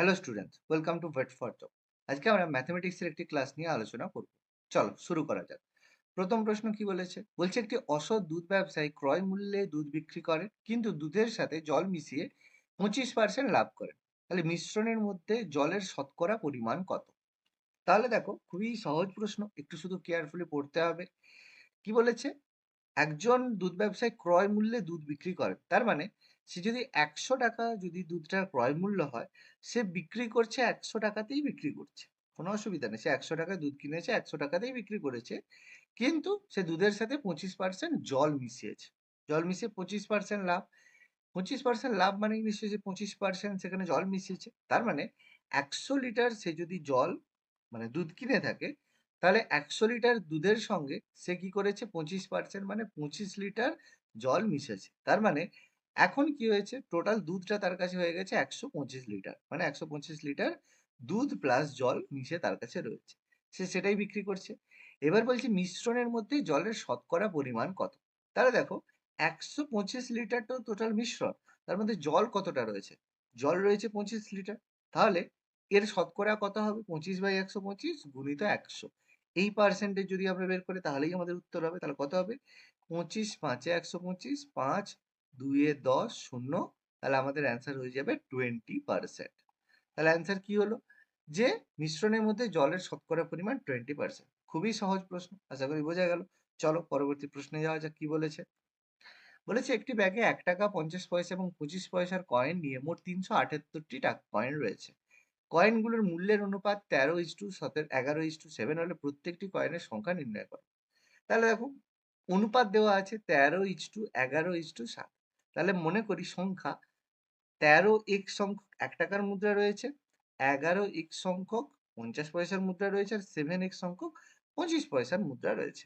Hello students welcome to wait for job আজকে আমরা ম্যাথমেটিক্সের একটি ক্লাস নিয়ে আলোচনা করব। চলো, শুরু করা যাক। প্রথম প্রশ্ন কি বলেছে? বলছে, একটি অসৎ দুধ ব্যবসায়ী ক্রয় মূল্যে দুধ বিক্রি করে কিন্তু দুধের সাথে জল মিশিয়ে পঁচিশ পার্সেন্ট লাভ করেন। তাহলে মিশ্রণের মধ্যে জলের শতকরা পরিমাণ কত? তাহলে দেখো, খুবই সহজ প্রশ্ন, একটু শুধু কেয়ারফুলি পড়তে হবে। কি বলেছে? একজন দুধ ব্যবসায়ী ক্রয় মূল্যে দুধ বিক্রি করেন, তার মানে সে যদি একশো টাকা যদি দুধটার ক্রয় মূল্য হয়, সে বিক্রি করছে একশো টাকাতেই বিক্রি করছে। কোনো অসুবিধা নেই। সে একশো টাকায় দুধ কিনেছে, একশো টাকাতেই বিক্রি করেছে। কিন্তু সে দুধের সাথে পঁচিশ পার্সেন্ট জল মিশিয়েছে। জল মিশিয়ে পঁচিশ পার্সেন্ট লাভ। পঁচিশ পার্সেন্ট লাভ মানে নিশ্চয়ই? যে পঁচিশ পার্সেন্ট সেখানে জল মিশিয়েছে। তার মানে একশো লিটার সে যদি জল মানে দুধ কিনে থাকে, তাহলে একশো লিটার দুধের সঙ্গে সে কি করেছে? পঁচিশ পার্সেন্ট মানে পঁচিশ লিটার জল মিশেছে তার মানে এখন কি হয়েছে? টোটাল দুধটা তার কাছে হয়ে গেছে একশো পঁচিশ লিটার। মানে একশো পঁচিশ লিটার দুধ প্লাস জল মিশে তার কাছে রয়েছে। সে সেটাই বিক্রি করছে। এবার বলছি মিশ্রণের মধ্যে জলের শতকরা পরিমাণ কত? তাহলে দেখো, একশো পঁচিশ লিটার তো টোটাল মিশ্রণ, তার মধ্যে জল কতটা রয়েছে? জল রয়েছে পঁচিশ লিটার। তাহলে এর শতকরা কত হবে? পঁচিশ বাই একশো পঁচিশ গুণিত একশো। এই পার্সেন্টেজ যদি আমরা বের করি, তাহলেই আমাদের উত্তর হবে। তাহলে কত হবে? পঁচিশ পাঁচে একশো পঁচিশ, পাঁচ দুইয়ে দশ শূন্য, তাহলে আমাদের অ্যান্সার হয়ে যাবে টোয়েন্টি পার্সেন্ট তাহলে অ্যান্সার কি হলো? যে মিশ্রণের মধ্যে জলের শতকরা পরিমাণ টোয়েন্টি পার্সেন্ট খুবই সহজ প্রশ্ন, আশা করি বোঝা গেল। চলো পরবর্তী প্রশ্নে যাওয়া যাক, কি বলেছে? বলেছে, একটি ব্যাগে এক টাকা পঞ্চাশ পয়সা এবং পঁচিশ পয়সার কয়েন নিয়ে মোট তিনশো আটাত্তরটি টাকা কয়েন রয়েছে। কয়েনগুলোর মূল্যের অনুপাত তেরো ইস টু সতেরো, এগারো ইস টু সেভেন হলে প্রত্যেকটি কয়েনের সংখ্যা নির্ণয় করো। তাহলে দেখো, অনুপাত দেওয়া আছে তেরো ইস টু এগারো ইস টু সাত। তাহলে মনে করি সংখ্যা তেরো এক সংখ্যক এক টাকার মুদ্রা রয়েছে, এগারো এক সংখ্যক পঞ্চাশ পয়সার মুদ্রা রয়েছে আর সেভেন এক সংখ্যক পঁচিশ পয়সার মুদ্রা রয়েছে।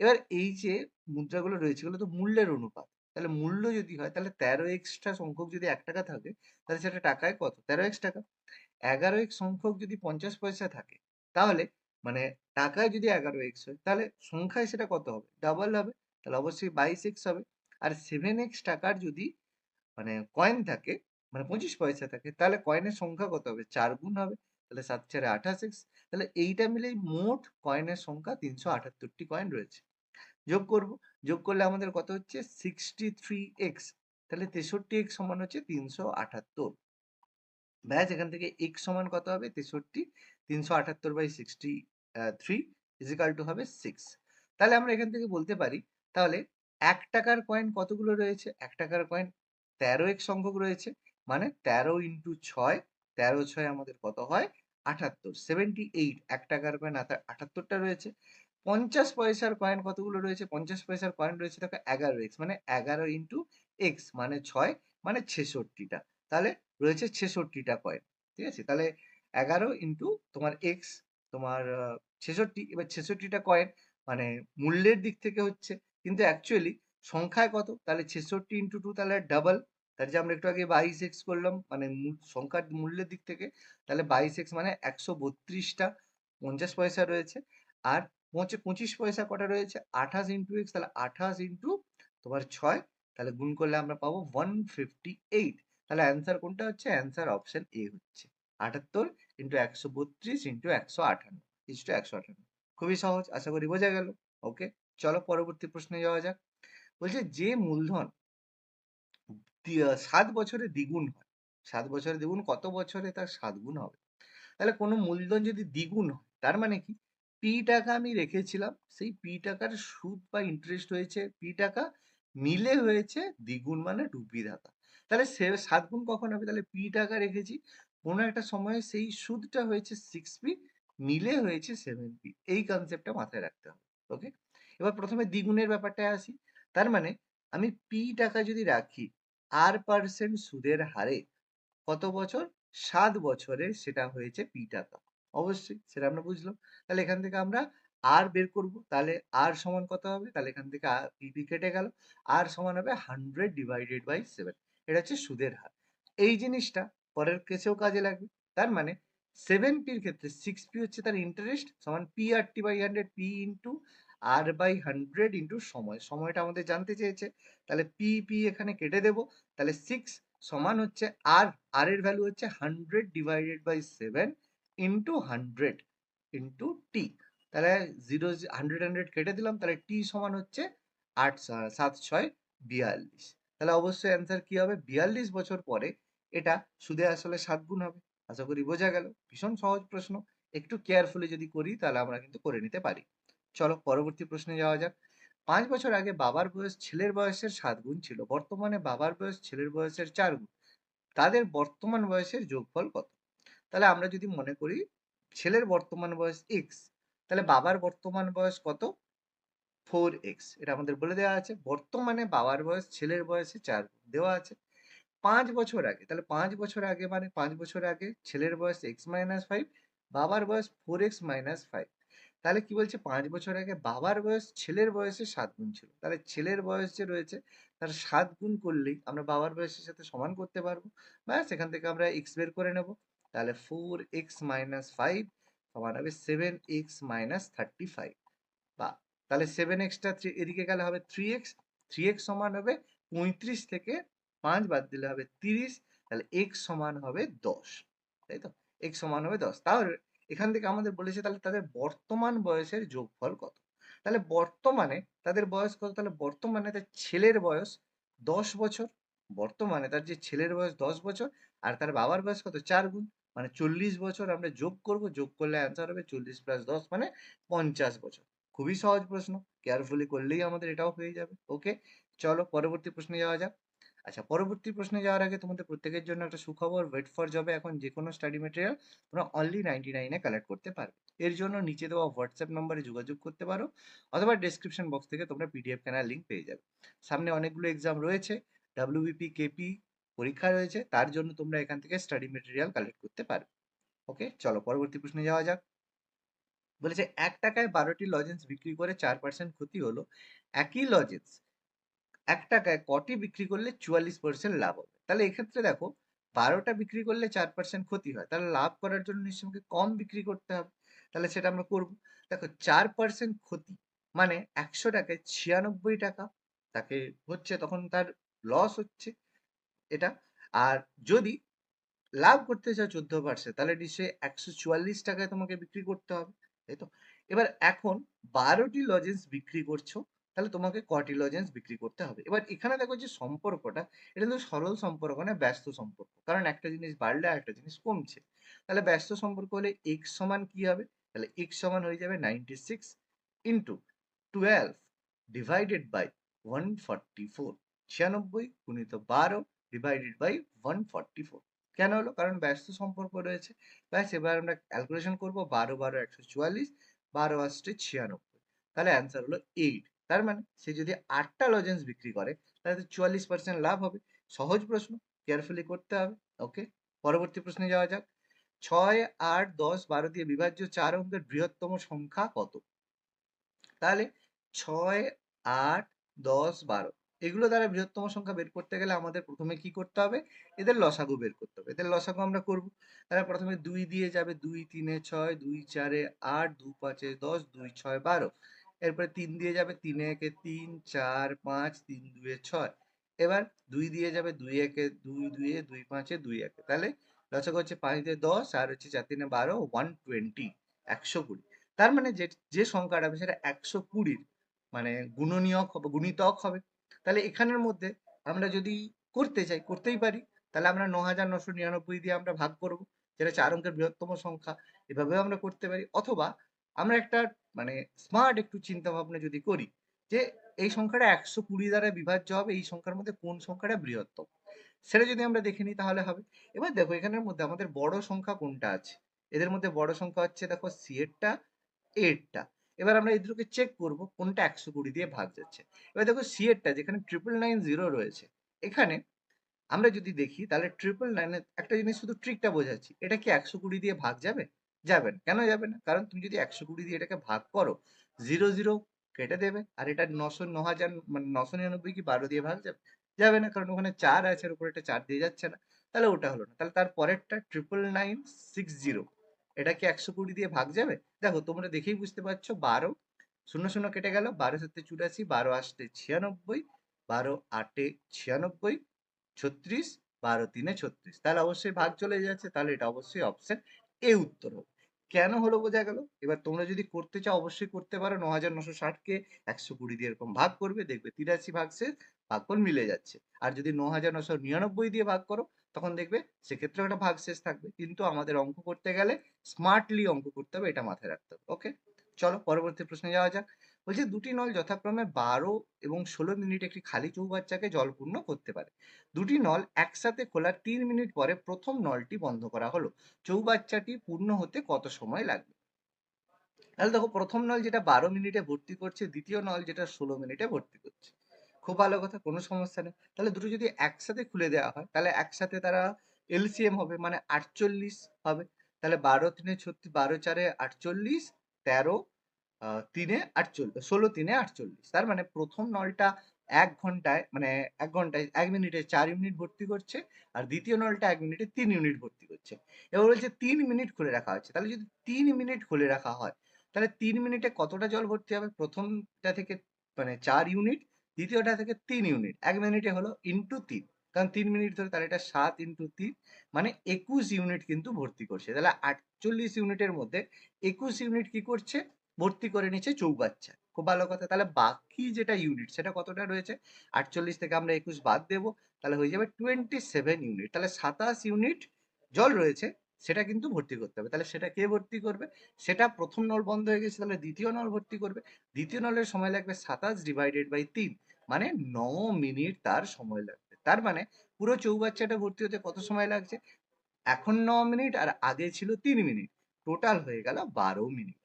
এবার এই যে মুদ্রাগুলো রয়েছে এগুলো তো মূল্যের অনুপাত, তাহলে মূল্য যদি হয় তাহলে তেরো এক্সট্রা সংখ্যক যদি এক টাকা থাকে তাহলে সেটা টাকায় কত? তেরো এক্স টাকা। এগারো এক্স সংখ্যক যদি পঞ্চাশ পয়সা থাকে তাহলে মানে টাকায় যদি এগারো এক্স হয় তাহলে সংখ্যায় সেটা কত হবে? ডাবল হবে, তাহলে অবশ্যই বাইশ এক্স হবে। আর সেভেন এক্স টাকার যদি মানে কয়েন থাকে মানে পঁচিশ পয়সা থাকে, তাহলে কয়েনের সংখ্যা কত হবে? চার গুণ হবে, তাহলে সাত চারে আঠাশ এক্স তাহলে এইটা মিলেই মোট কয়েনের সংখ্যা তিনশো আটাত্তরটি কয়েন রয়েছে। যোগ করব, যোগ করলে আমাদের কত হচ্ছে? সিক্সটি থ্রি এক্স তাহলে তেষট্টি এক্স সমান হচ্ছে তিনশো আটাত্তর। ব্যাস, এখান থেকে এক্স সমান কত হবে? তেষট্টি, তিনশো আটাত্তর by sixty three equal two হবে সিক্স তাহলে আমরা এখান থেকে বলতে পারি, তাহলে এক টাকার কয়েন কতগুলো রয়েছে? এক টাকার কয়েন তেরো এক সংখ্যক রয়েছে। মানে তেরো ইন্টু ছয়, তেরো ছয় আমাদের কত হয়? আটাত্তর সেভেন্টি এইট এক টাকার কয়েন আটাত্তরটা রয়েছে। পঞ্চাশ পয়সার কয়েন কতগুলো রয়েছে? পঞ্চাশ পয়সার কয়েন রয়েছে দেখো এগারো এক্স মানে এগারো ইন্টু এক্স মানে ছয় মানে ছেষট্টিটা। তাহলে রয়েছে ছেষট্টিটা কয়েন ঠিক আছে? তাহলে এগারো ইন্টু তোমার এক্স তোমার ছেষট্টি, এবার ছেষট্টিটা কয়েন মানে মূল্যের দিক থেকে হচ্ছে কিন্তু অ্যাকচুয়ালি সংখ্যায় কত? তাহলে ছেষট্টি ইন্টু টু তাহলে ডাবল তাহলে যে আমরা একটু আগে বাইশ এক্স করলাম মানে সংখ্যার মূল্যের দিক থেকে, তাহলে বাইশ এক্স মানে একশো বত্রিশটা পঞ্চাশ পয়সা রয়েছে। আর পঁচে, পঁচিশ পয়সা কটা রয়েছে? আঠাশ ইন্টু এক্স তাহলে আঠাশ ইন্টু তোমার ছয়, তাহলে গুণ করলে আমরা পাবো ওয়ান ফিফটি এইট তাহলে অ্যান্সার কোনটা হচ্ছে? অ্যান্সার অপশন এ হচ্ছে। আটাত্তর ইন্টু একশো বত্রিশ ইন্টু একশো আঠান্ন ইস টু একশো আঠান্ন খুবই সহজ, আশা করি বোঝা গেল। ওকে চলো পরবর্তী প্রশ্নে যাওয়া যাক। বলছে যে মূলধন সাত বছরে দ্বিগুণ হয়। সাত বছরে দ্বিগুণ, কত বছরে তার সাত গুণ হবে? তাহলে কোনো মূলধন যদি দ্বিগুণ হয়, তার মানে কি? পি টাকা আমি রেখেছিলাম, সেই পি টাকার সুদ বা ইন্টারেস্ট হয়েছে পি টাকা মিলে হয়েছে দ্বিগুণ মানে পি টাকা তাহলে সে সাত গুণ কখন হবে? তাহলে পি টাকা রেখেছি, কোনো একটা সময়ে সেই সুদটা হয়েছে সিক্স পি মিলে হয়েছে সেভেন পি এই কনসেপ্টটা মাথায় রাখতে হবে ওকে এবার প্রথমে দ্বিগুণের ব্যাপারটায় আসি। তার মানে আমি পি টাকা যদি রাখি আর পার্সেন্ট সুদের হারে কত বছর? সাত বছরে সেটা হয়েছে পি টাকা। অবশ্যই সেটা আমরা বুঝলাম। তাহলে এখান থেকে আমরা আর বের করব। তাহলে আর সমান কত হবে? তাহলে এখান থেকে পি কেটে গেল। আর সমান হবে হান্ড্রেড ডিভাইডেড বাই সেভেন এটা হচ্ছে সুদের হার। এই জিনিসটা পরের কেসেও কাজে লাগবে। তার মানে সেভেন পির ক্ষেত্রে সিক্স পি হচ্ছে তার ইন্টারেস্ট সমান P R T by hundred P into R by hundred into সময়। সময়টা আমাদের জানতে চেয়েছে। তাহলে পি পি এখানে কেটে দেব। তাহলে সিক্স সমান হচ্ছে আর আর এর ভ্যালু হচ্ছে hundred divided by seven into hundred into T তাহলে জিরো হান্ড্রেড হান্ড্রেড কেটে দিলাম। তাহলে টি সমান হচ্ছে আট, সাত, ছয়, বিয়াল্লিশ। তাহলে অবশ্যই অ্যান্সার কি হবে? বিয়াল্লিশ বছর পরে এটা সুদে আসলে সাত গুণ হবে। আশা করি বোঝা গেল। ভীষণ সহজ প্রশ্ন। একটু কেয়ারফুলি যদি করি তাহলে আমরা কিন্তু করে নিতে পারি। চলো পরবর্তী প্রশ্নে যাওয়া যাক। পাঁচ বছর আগে বাবার বয়স ছেলের বয়সের সাত গুণ ছিল, বর্তমানে বাবার বয়স ছেলের বয়সের চার গুণ। তাদের বর্তমান বয়সের যোগফল কত? তাহলে আমরা যদি মনে করি ছেলের বর্তমান বয়স এক্স তাহলে বাবার বর্তমান বয়স কত? ফোর এক্স এটা আমাদের বলে দেওয়া আছে। বর্তমানে বাবার বয়স ছেলের বয়সে চার গুণ দেওয়া আছে। পাঁচ বছর আগে, তাহলে পাঁচ বছর আগে মানে পাঁচ বছর আগে ছেলের বয়স এক্স মাইনাস ফাইভ বাবার বয়স ফোর এক্স মাইনাস ফাইভ তাহলে কি বলছে? পাঁচ বছর আগে বাবার বয়স, ছেলের বয়সে সাত গুণ ছিল। তাহলে ছেলের বয়স যে রয়েছে, তার সাত গুণ করলেই আমরা বাবার বয়সের সাথে সমান করতে পারব। ব্যাস, এখান থেকে আমরা এক্স বের করে নেব। তাহলে ফোর এক্স মাইনাস ফাইভ সমান হবে seven X minus thirty five বা, তাহলে সেভেন এক্সটা এদিকে গেলে হবে থ্রি এক্স থ্রি এক্স সমান হবে পঁয়ত্রিশ থেকে পাঁচ বাদ দিলে হবে তিরিশ। তাহলে এক্স সমান হবে দশ। তাই তো? এক্স সমান হবে দশ। তাহলে এখান থেকে আমাদের বলেছে তাহলে তাদের বর্তমান বয়সের যোগফল কত? তাহলে বর্তমানে তাদের বয়স কত? তাহলে বর্তমানে তার ছেলের বয়স দশ বছর। বর্তমানে তার যে ছেলের বয়স দশ বছর আর তার বাবার বয়স কত? চার গুণ। মানে চল্লিশ বছর আমরা যোগ করব। যোগ করলে অ্যান্সার হবে চল্লিশ প্লাস দশ মানে পঞ্চাশ বছর। খুবই সহজ প্রশ্ন। কেয়ারফুলি করলেই আমাদের এটাও হয়ে যাবে। ওকে চলো পরবর্তী প্রশ্নে যাওয়া যাক। আচ্ছা পরবর্তী প্রশ্নে যাওয়ার আগে তোমাদের প্রত্যেকের জন্য একটা সুখবর ওয়েট ফর জবে এখন যে কোনো স্টাডি মেটেরিয়াল তোমরা অনলি নাইনটি নাইনে কালেক্ট করতে পারবে। এর জন্য নিচে দেওয়া হোয়াটসঅ্যাপ নম্বরে যোগাযোগ করতে পারো অথবা ডেসক্রিপশন বক্স থেকে তোমরা পিডিএফ কেনার লিঙ্ক পেয়ে যাবে। সামনে অনেকগুলো এক্সাম রয়েছে ডাব্লিউবিপি কেপি পরীক্ষা রয়েছে, তার জন্য তোমরা এখান থেকে স্টাডি মেটেরিয়াল কালেক্ট করতে পারবে ওকে চলো, পরবর্তী প্রশ্নে যাওয়া যাক। বলেছে, এক টাকায় বারোটি লজেন্স বিক্রি করে চার পার্সেন্ট ক্ষতি হলো। একই লজেন্স এক টাকায় কটি বিক্রি করলে চুয়াল্লিশ পার্সেন্ট লাভ হবে? তাহলে এক্ষেত্রে দেখো, বারোটা বিক্রি করলে চার পার্সেন্ট ক্ষতি হয়। তাহলে লাভ করার জন্য নিশ্চয়ই আমাকে কম বিক্রি করতে হবে। তাহলে সেটা আমরা করব। দেখো, চার পার্সেন্ট ক্ষতি মানে একশো টাকায় ছিয়ানব্বই টাকা। তাকে হচ্ছে তখন তার লস হচ্ছে এটা। আর যদি লাভ করতে চাও চোদ্দ পার্সেন্ট তাহলে নিশ্চয়ই একশো চুয়াল্লিশ টাকায় তোমাকে বিক্রি করতে হবে। তাই তো? এবার এখন বারোটি লজেন্স বিক্রি করছ। তাহলে তোমাকে কটি লজেন্স বিক্রি করতে হবে। এবার এখানে দেখো যে সম্পর্কটা, এটা কিন্তু সরল সম্পর্ক না ব্যস্ত সম্পর্ক। কারণ একটা জিনিস বাড়লে একটা জিনিস কমছে। তাহলে ব্যস্ত সম্পর্ক হলে এক্স সমান কি হবে? তাহলে এক্স সমান হয়ে যাবে ninety six into twelve divided by one forty four ছিয়ানব্বই গুণিত বারো divided by one forty four কেন হলো? কারণ ব্যস্ত সম্পর্ক রয়েছে। ব্যাস, এবার আমরা ক্যালকুলেশন করব। বারো বারো একশো চুয়াল্লিশ, বারো আসছে ছিয়ানব্বই। তাহলে অ্যান্সার হলো এইট তার মানে সে যদি আটটা লজেন্স বিক্রি করে, তাহলে চুয়াল্লিশ পার্সেন্ট লাভ হবে। সহজ প্রশ্ন কেয়ারফুলি করতে হবে ওকে পরবর্তী প্রশ্নে যাওয়া যাক। ছয়, আট, দশ, বারো দিয়ে বিভাজ্য চার অঙ্কের বৃহত্তম সংখ্যা কত? তাহলে ছয়, আট, দশ, বারো, এগুলো দ্বারা বৃহত্তম সংখ্যা বের করতে গেলে আমাদের প্রথমে কি করতে হবে? এদের লসাগু বের করতে হবে। এদের লসাগু আমরা করব। তাহলে প্রথমে দুই দিয়ে যাবে দুই, তিনে ছয়, দুই, চারে আট দু পাঁচে দশ, দুই, ছয়, বারো। এরপরে তিন দিয়ে যাবে তিনে একে তিন, চার, পাঁচ, তিন, দুয়ে ছয়। এবার দুই দিয়ে যাবে দুই একে দুই, দুয়ে দুই, পাঁচে দুই একে। তাহলে লসাগু হচ্ছে পাঁচ দিয়ে দশ আর হচ্ছে চার তিনে বারো ওয়ান টোয়েন্টি একশো কুড়ি। তার মানে যে যে সংখ্যাটা হবে সেটা একশো কুড়ির মানে গুণনীয়ক হবে, গুণিতক হবে। তাহলে এখানের মধ্যে আমরা যদি করতে চাই, করতেই পারি, তাহলে আমরা ন হাজার নশো নিরানব্বই দিয়ে আমরা ভাগ করব। যেটা চার অঙ্কের বৃহত্তম সংখ্যা, এভাবেও আমরা করতে পারি। অথবা আমরা একটা মানে স্মার্ট একটু চিন্তা ভাবনা যদি করি, যে এই সংখ্যাটা একশো কুড়ি দ্বারা বিভাজ্য হবে, এই সংখ্যার মধ্যে কোন সংখ্যাটা বৃহত্তম? সেটা যদি আমরা দেখে নিই তাহলে হবে। এবার দেখো এখানের মধ্যে আমাদের বড় সংখ্যা কোনটা আছে? এদের মধ্যে বড় সংখ্যা হচ্ছে দেখো সি এরটা এরটা এবার আমরা এই দুটোকে চেক করব কোনটা একশো কুড়ি দিয়ে ভাগ যাচ্ছে। এবার দেখো সি এরটা যেখানে ট্রিপল নাইন জিরো রয়েছে, এখানে আমরা যদি দেখি তাহলে ট্রিপল নাইনের একটা জিনিস শুধু ট্রিকটা বোঝাচ্ছি, এটা কি একশো কুড়ি দিয়ে ভাগ যাবে? যাবে না। কেন যাবে না? কারণ তুমি যদি একশো কুড়ি দিয়ে এটাকে ভাগ করো জিরো জিরো কেটে দেবে। আর এটা নশো ন হাজার মানে নশো নিরানব্বই কি বারো দিয়ে ভাগ যাবে? যাবে না, কারণ ওখানে চার আছে আর উপরে একটা চার দিয়ে যাচ্ছে না। তাহলে ওটা হলো না। তাহলে তার পরেরটা ট্রিপল নাইন সিক্স জিরো এটা কি একশো কুড়ি দিয়ে ভাগ যাবে? দেখো, তোমরা দেখেই বুঝতে পারছ, বারো শূন্য শূন্য কেটে গেল, বারো সাথে চুরাশি, বারো আসতে ছিয়ানব্বই, বারো আটে ছিয়ানব্বই, ছত্রিশ, বারো তিনে ছত্রিশ। তাহলে অবশ্যই ভাগ চলে যাচ্ছে, তাহলে এটা অবশ্যই অপশন এ উত্তর হবে। কেন হলো বোঝা গেল? এবার তোমরা যদি করতে চাও, অবশ্যই করতে পারো। ন হাজার নশো ষাটকে একশো কুড়ি দিয়ে এরকম ভাগ করবে, দেখবে তিরাশি ভাগ শেষ, ভাগফল মিলে যাচ্ছে। আর যদি ন হাজার নশো নিরানব্বই দিয়ে ভাগ করো, তখন দেখবে সেক্ষেত্রে একটা ভাগ শেষ থাকবে। কিন্তু আমাদের অঙ্ক করতে গেলে স্মার্টলি অঙ্ক করতে হবে, এটা মাথায় রাখতে হবে। ওকে চলো, পরবর্তী প্রশ্নে যাওয়া যাক। বলছে দুটি নল যথাক্রমে বারো এবং ষোলো মিনিট একটি খালি চৌবাচ্চাকে জলপূর্ণ করতে পারে। দুটি নল একসাথে খোলার তিন মিনিট পরে প্রথম নলটি বন্ধ করা হলো। চৌবাচ্চাটি পূর্ণ হতে কত সময় লাগবে? তাহলে দেখো, প্রথম নল যেটা বারো মিনিটে ভর্তি করছে, দ্বিতীয় নল যেটা ষোলো মিনিটে ভর্তি করছে। খুব ভালো কথা, কোনো সমস্যা নেই। তাহলে দুটো যদি একসাথে খুলে দেওয়া হয়, তাহলে একসাথে তারা এলসিএম হবে মানে আটচল্লিশ হবে। তাহলে বারো তিনে ছত্রিশ, বারো চারে আটচল্লিশ, তেরো তিনে আটচল্লিশ, ষোলো তিনে আটচল্লিশ। তার মানে প্রথম নলটা এক ঘন্টায় মানে এক ঘন্টায়, এক মিনিটে চার ইউনিট ভর্তি করছে আর দ্বিতীয় নলটা এক মিনিটে তিন ইউনিট ভর্তি করছে। এবার বলছে তিন মিনিট খুলে রাখা হচ্ছে। তাহলে যদি তিন মিনিট খুলে রাখা হয়, তাহলে তিন মিনিটে কতটা জল ভর্তি হবে? প্রথমটা থেকে মানে চার ইউনিট, দ্বিতীয়টা থেকে তিন ইউনিট। এক মিনিটে হলো ইন্টু তিন। কারণ তিন মিনিট ধরে তাহলে এটা সাত ইন্টু তিন মানে একুশ ইউনিট কিন্তু ভর্তি করছে। তাহলে আটচল্লিশ ইউনিটের মধ্যে একুশ ইউনিট কি করছে? ভর্তি করে নিচ্ছে চৌবাচ্চা। খুব ভালো কথা। তাহলে বাকি যেটা ইউনিট সেটা কতটা রয়েছে? আটচল্লিশ থেকে আমরা একুশ বাদ দেব। তাহলে হয়ে যাবে টোয়েন্টি সেভেন ইউনিট তাহলে সাতাশ ইউনিট জল রয়েছে, সেটা কিন্তু ভর্তি করতে হবে। তাহলে সেটা কে ভর্তি করবে? সেটা প্রথম নল বন্ধ হয়ে গেছে, তাহলে দ্বিতীয় নল ভর্তি করবে। দ্বিতীয় নলের সময় লাগবে সাতাশ ডিভাইডেড বাই তিন মানে ন মিনিট তার সময় লাগবে। তার মানে পুরো চৌবাচ্চাটা ভর্তি হতে কত সময় লাগছে? এখন ন মিনিট আর আগে ছিল তিন মিনিট। টোটাল হয়ে গেল বারো মিনিট।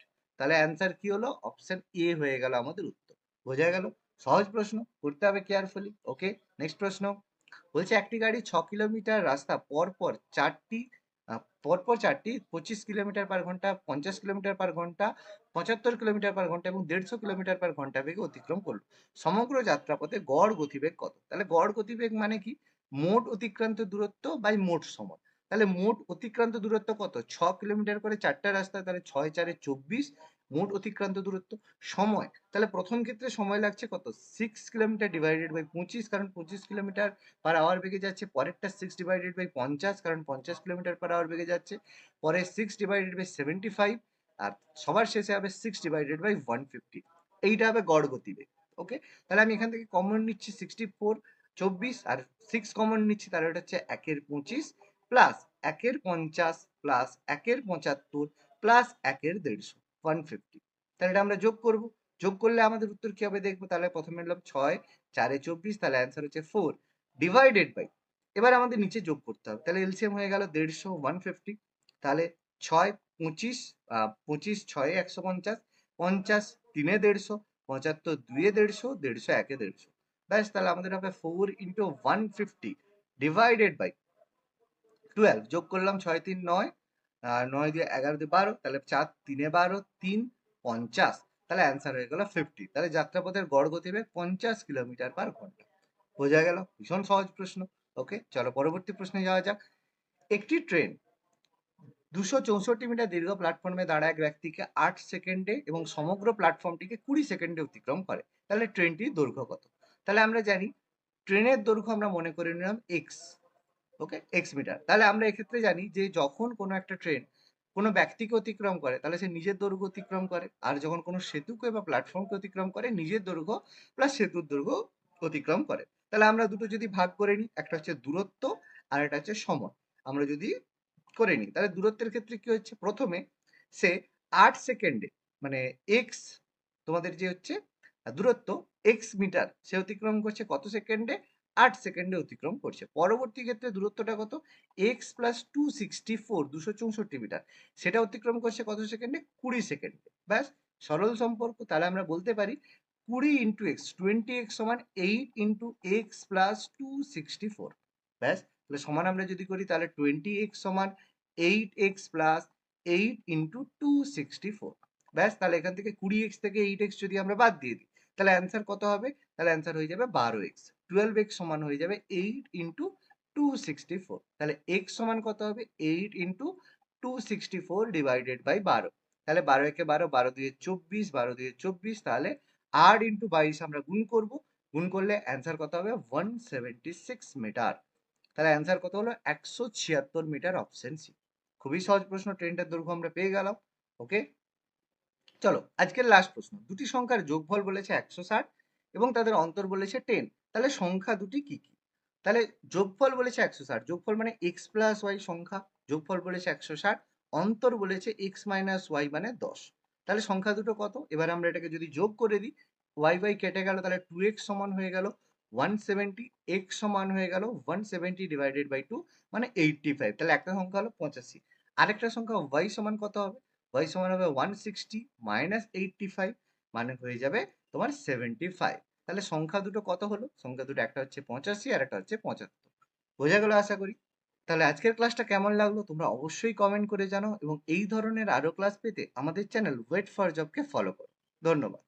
তাহলে অ্যান্সার কি হলো? অপশন এ হয়ে গেল আমাদের উত্তর। বোঝা গেল? সহজ প্রশ্ন, করতে হবে কেয়ারফুলি ওকে নেক্সট প্রশ্ন। বলছে একটি গাড়ি ছ কিলোমিটার রাস্তা পর পর চারটি পরপর চারটি, পঁচিশ কিলোমিটার পার ঘণ্টা, পঞ্চাশ কিলোমিটার পার ঘণ্টা, পঁচাত্তর কিলোমিটার পার ঘণ্টা এবং দেড়শো কিলোমিটার পার ঘণ্টা বেগে অতিক্রম করল। সমগ্র যাত্রাপথে গড় গতিবেগ কত? তাহলে গড় গতিবেগ মানে কি? মোট অতিক্রান্ত দূরত্ব বাই মোট সময়। তাহলে মোট অতিক্রান্ত দূরত্ব কত? ছ কিলোমিটার করে চারটা রাস্তা, তাহলে ছয় চারে চব্বিশ মোট অতিক্রান্ত দূরত্ব, সময়। তাহলে প্রথম ক্ষেত্রে সময় লাগছে কত? সিক্স কিলোমিটার ডিভাইডেড বাই পঁচিশ, কারণ পঁচিশ কিলোমিটার পার আওয়ার বেগে যাচ্ছে। পরেরটা সিক্স ডিভাইডেড বাই পঞ্চাশ, কারণ পঞ্চাশ কিলোমিটার পার আওয়ার বেগে যাচ্ছে। পরে six divided by seventy five আর সবার শেষে হবে six divided by one fifty এইটা হবে গড় গতিবেগ ওকে তাহলে আমি এখান থেকে কমন নিচ্ছি সিক্সটি ফোর চব্বিশ, আর সিক্স কমন নিচ্ছি তাহলে ওটা হচ্ছে একের পঁচিশ প্লাস একের পঞ্চাশ প্লাস একের পঁচাত্তর প্লাস একের দেড়শো। ওয়ান ফিফটি তাহলে এটা আমরা যোগ করব। যোগ করলে আমাদের উত্তর কি হবে দেখব? তাহলে প্রথমে নিলাম ছয়, চারে চব্বিশ, তাহলে অ্যান্সার হচ্ছে ফোর ডিভাইডেড বাই এবার আমাদের নিচে যোগ করতে হবে। তাহলে এলসিএম হয়ে গেল দেড়শো ওয়ান ফিফটি তাহলে ছয়, পঁচিশ পঁচিশ ছয়ে একশো পঞ্চাশ পঞ্চাশ তিনে দেড়শো, পঁচাত্তর দুয়ে দেড়শো দেড়শো একে দেড়শো। ব্যাস, তাহলে আমাদের হবে four into one fifty divided by twelve যোগ করলাম ছয়, তিন, নয় নয় দিয়ে এগারো দিয়ে বারো, তাহলে চার তিনে বারো, তিন পঞ্চাশ। তাহলে অ্যান্সার হয়ে গেল ফিফটি তাহলে যাত্রাপথের গড় গতিবেগ পঞ্চাশ কিলোমিটার পার ঘণ্টা। বোঝা গেল? ভীষণ সহজ প্রশ্ন। ওকে চলো পরবর্তী প্রশ্নে যাওয়া যাক। একটি ট্রেন দুশো চৌষট্টি মিটার দীর্ঘ প্ল্যাটফর্মে দাঁড়ায় এক ব্যক্তিকে আট সেকেন্ডে এবং সমগ্র প্ল্যাটফর্মটিকে কুড়ি সেকেন্ডে অতিক্রম করে। তাহলে ট্রেনটির দৈর্ঘ্য কত? তাহলে আমরা জানি ট্রেনের দৈর্ঘ্য আমরা মনে করে নিলাম এক্স ওকে এক্স মিটার তাহলে আমরা এক্ষেত্রে জানি যে যখন কোনো একটা ট্রেন কোনো ব্যক্তিকে অতিক্রম করে, তাহলে সে নিজের দৈর্ঘ্য অতিক্রম করে। আর যখন কোনো সেতুকে বা প্ল্যাটফর্মকে অতিক্রম করে, নিজের দৈর্ঘ্য প্লাস সেতুর দৈর্ঘ্য অতিক্রম করে। তাহলে আমরা দুটো যদি ভাগ করে নিই, একটা হচ্ছে দূরত্ব আর একটা হচ্ছে সময়। আমরা যদি করে নিই, তাহলে দূরত্বের ক্ষেত্রে কি হচ্ছে? প্রথমে সে আট সেকেন্ডে মানে এক্স তোমাদের যে হচ্ছে দূরত্ব এক্স মিটার সে অতিক্রম করছে কত সেকেন্ডে? আট সেকেন্ডে অতিক্রম করছে। পরবর্তী ক্ষেত্রে দূরত্বটা কত? X plus two sixty four দুশো চৌষট্টি মিটার। সেটা অতিক্রম করছে কত সেকেন্ডে? কুড়ি সেকেন্ডে। ব্যাস, সরল সম্পর্ক। তাহলে আমরা বলতে পারি কুড়ি ইন্টু এক্স টোয়েন্টি এক্স সমান eight into X plus two sixty four ব্যাস, তাহলে সমান আমরা যদি করি, তাহলে টোয়েন্টি এক্স সমান eight X plus eight into two sixty four ব্যাস, তাহলে এখান থেকে কুড়ি এক্স থেকে এইট এক্স যদি আমরা বাদ দিয়ে দিই, তাহলে অ্যান্সার কত হবে? তাহলে অ্যান্সার হয়ে যাবে বারো এক্স টুয়েলভ এক্স সমান হয়ে যাবে eight into two sixty four তাহলে এক্স সমান কত হবে? Eight into two sixty four divided by বারো তাহলে বারো একে বারো বারো দিয়ে চব্বিশ বারো দিয়ে চব্বিশ, তাহলে আট ইন্টু বাইশ আমরা গুণ করব। গুণ করলে অ্যান্সার কত হবে? ওয়ান সেভেন্টি সিক্স মিটার তাহলে অ্যান্সার কত হলো? একশো ছিয়াত্তর মিটার অপশন সি খুবই সহজ প্রশ্ন, ট্রেনটার দৈর্ঘ্য আমরা পেয়ে গেলাম। ওকে চলো, আজকের লাস্ট প্রশ্ন। দুটি সংখ্যার যোগফল বলেছে একশো ষাট এবং তাদের অন্তর বলেছে টেন তাহলে সংখ্যা দুটি কি কি? তাহলে যোগফল বলেছে একশো ষাট। যোগফল মানে এক্স প্লাস ওয়াই সংখ্যা। যোগফল বলেছে একশো ষাট। অন্তর বলেছে এক্স মাইনাস ওয়াই মানে দশ। তাহলে সংখ্যা দুটো কত? এবার আমরা এটাকে যদি যোগ করে দিই ওয়াই ওয়াই কেটে গেল, তাহলে টু এক্স সমান হয়ে গেল ওয়ান সেভেন্টি এক্স সমান হয়ে গেল one seventy divided by two মানে এইটটি ফাইভ তাহলে একটা সংখ্যা হলো পঁচাশি। আরেকটা সংখ্যা ওয়াই সমান কত হবে? ওয়াই সমান হবে one sixty minus eighty five মানে হয়ে যাবে তোমার সেভেন্টি ফাইভ তাহলে সংখ্যা দুটো কত হলো? সংখ্যা দুটো একটা হচ্ছে পঁচাশি আর একটা হচ্ছে পঁচাত্তর। বোঝা গেল আশা করি? তাহলে আজকের ক্লাসটা কেমন লাগল? তোমরা অবশ্যই কমেন্ট করে জানাও এবং এই ধরনের আরও ক্লাস পেতে আমাদের চ্যানেল ওয়েট ফর জবকে ফলো করো। ধন্যবাদ।